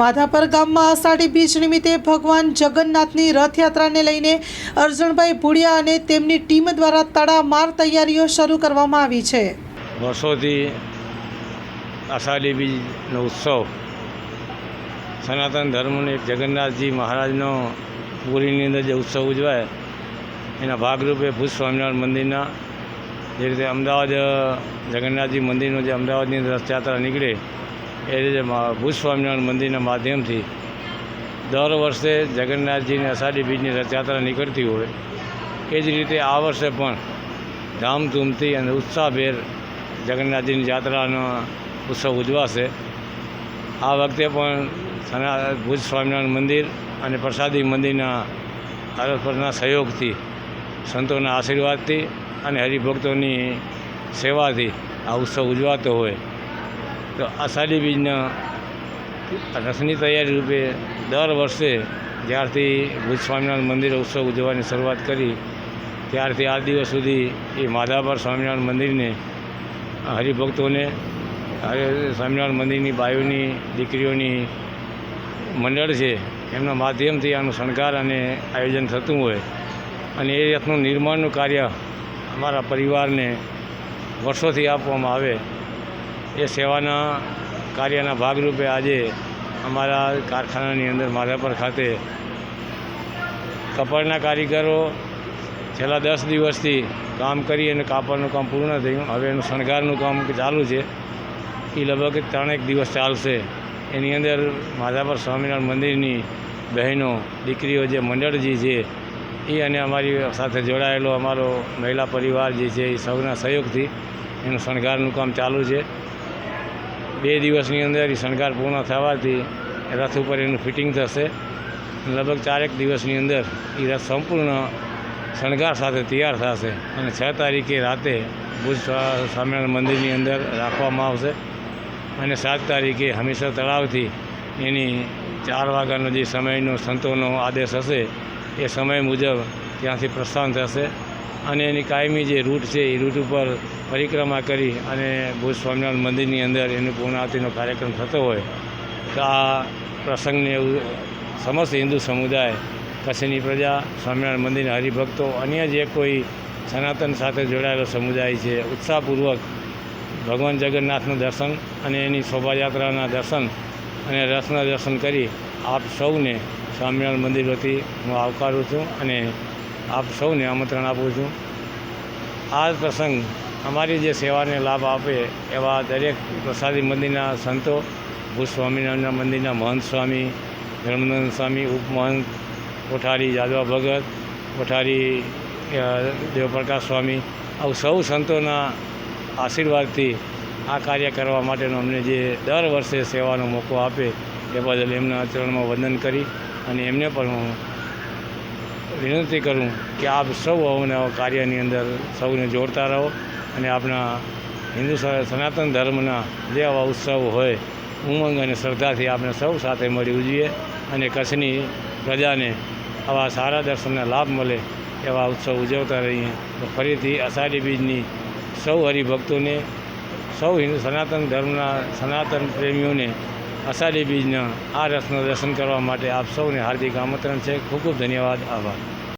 માધાપર ગામમાં અષાઢી બીજ નિમિત્તે ભગવાન જગન્નાથની રથયાત્રાને લઈને અર્જુનભાઈ ભુડિયા અને તેમની ટીમ દ્વારા તડામાર તૈયારીઓ શરૂ કરવામાં આવી છે. વર્ષોથી અષાઢી બીજનો ઉત્સવ સનાતન ધર્મને જગન્નાથજી મહારાજનો પુરીની અંદર જે ઉત્સવ ઉજવાય, એના ભાગરૂપે ભુજ સ્વામિનારાયણ મંદિરના જે રીતે અમદાવાદ જગન્નાથજી મંદિરનો જે અમદાવાદની રથયાત્રા નીકળે એ રીતે ભુજ સ્વામિનારાયણ મંદિરના માધ્યમથી દર વર્ષે જગન્નાથજીની અષાઢી બીજની રથયાત્રા નીકળતી હોય, એ જ રીતે આ વર્ષે પણ ધામધૂમથી અને ઉત્સાહભેર જગન્નાથજીની યાત્રાનો ઉત્સવ ઉજવાશે. આ વખતે પણ સના ભુજ સ્વામિનારાયણ મંદિર અને પ્રસાદી મંદિરના પરસ્પરના સહયોગથી, સંતોના આશીર્વાદથી અને હરિભક્તોની સેવાથી આ ઉત્સવ ઉજવાતો હોય. તો આષાઢી બીજના રસની તૈયારી રૂપે દર વર્ષે જ્યારથી ભુજ સ્વામિનારાયણ મંદિર ઉત્સવ ઉજવવાની શરૂઆત કરી, ત્યારથી આ દિવસ સુધી એ માધાપર સ્વામિનારાયણ મંદિરને હરિભક્તોને હરે- સ્વામિનારાયણ મંદિરની બાયોની દીકરીઓની મંડળ છે, એમના માધ્યમથી આનું શણગાર અને આયોજન થતું હોય અને એ રથનું નિર્માણનું કાર્ય અમારા પરિવારને વર્ષોથી આપવામાં આવે એ સેવાના કાર્યના ભાગરૂપે આજે અમારા કારખાનાની અંદર માધાપર ખાતે કપડના કારીગરો છેલ્લા દસ દિવસથી કામ કરી અને કાપડનું કામ પૂર્ણ થયું. હવે એનું શણગારનું કામ ચાલુ છે. એ લગભગ ત્રણેક દિવસ ચાલશે. એની અંદર માધાપર સ્વામિનારાયણ મંદિરની બહેનો, દીકરીઓ જે મંડળજી છે એ અને અમારી સાથે જોડાયેલો અમારો મહિલા પરિવાર જે છે એ સૌના સહયોગથી એનું શણગારનું કામ ચાલુ છે. બે દિવસની અંદર એ શણગાર પૂર્ણ થવાથી રથ ઉપર એનું ફિટિંગ થશે. લગભગ ચારેક દિવસની અંદર એ રથ સંપૂર્ણ શણગાર સાથે તૈયાર થશે અને છ તારીખે રાતે ભુજ સ્વા- સ્વામિનારાયણ મંદિરની અંદર રાખવામાં આવશે. અને સાત તારીખે હમીસર તળાવથી એની ચાર વાગ્યાનો જે સમયનો સંતોનો આદેશ હશે, એ સમય મુજબ ત્યાંથી પ્રસ્થાન થશે. અને એની કાયમી જે રૂટ છે, એ રૂટ ઉપર પરિક્રમા કરી અને ભુજ સ્વામિનારાયણ મંદિરની અંદર એની પૂર્ણાહતિનો કાર્યક્રમ થતો હોય, તો આ પ્રસંગને એવું સમસ્ત હિન્દુ સમુદાય, કચ્છની પ્રજા, સ્વામિનારાયણ મંદિરના હરિભક્તો, અન્ય જે કોઈ સનાતન સાથે જોડાયેલો સમુદાય છે, ઉત્સાહપૂર્વક ભગવાન જગન્નાથનું દર્શન અને એની શોભાયાત્રાના દર્શન અને રથના દર્શન કરી આપ સૌને સ્વામિનારાયણ મંદિર વતી હું આવકારું છું અને આપ સૌને આમંત્રણ આપું છું. આ પ્રસંગ અમારી જે સેવાને લાભ આપે એવા દરેક પ્રસાદી મંદિરના સંતો, ભૂસ્વામિનારાયણના મંદિરના મહંત સ્વામી ધર્મનંદ સ્વામી, ઉપમહંત, કોઠારી જાદવા ભગત, કોઠારી દેવપ્રકાશ સ્વામી, આવું સૌ સંતોના આશીર્વાદથી આ કાર્ય કરવા માટેનો અમને જે દર વર્ષે સેવાનો મોકો આપે એ બદલ એમના ચરણમાં વંદન કરી અને એમને પણ હું વિનંતી કરું કે આપ સૌ અવનવા કાર્યની અંદર સૌને જોડતા રહો અને આપણા હિન્દુ સનાતન ધર્મના જે આવા ઉત્સવ હોય, ઉમંગ અને શ્રદ્ધાથી આપણે સૌ સાથે મળી ઉજવીએ અને કચ્છની પ્રજાને આવા સારા દર્શનના લાભ મળે એવા ઉત્સવ ઉજવતા રહીએ. તો ફરીથી અષાઢી બીજની સૌ હરિભક્તોને, સૌ હિન્દુ સનાતન ધર્મના સનાતન પ્રેમીઓને અષાઢી બીજના આ રથનું દર્શન કરવા માટે આપ સૌને હાર્દિક આમંત્રણ છે. ખૂબ ખૂબ ધન્યવાદ. આભાર.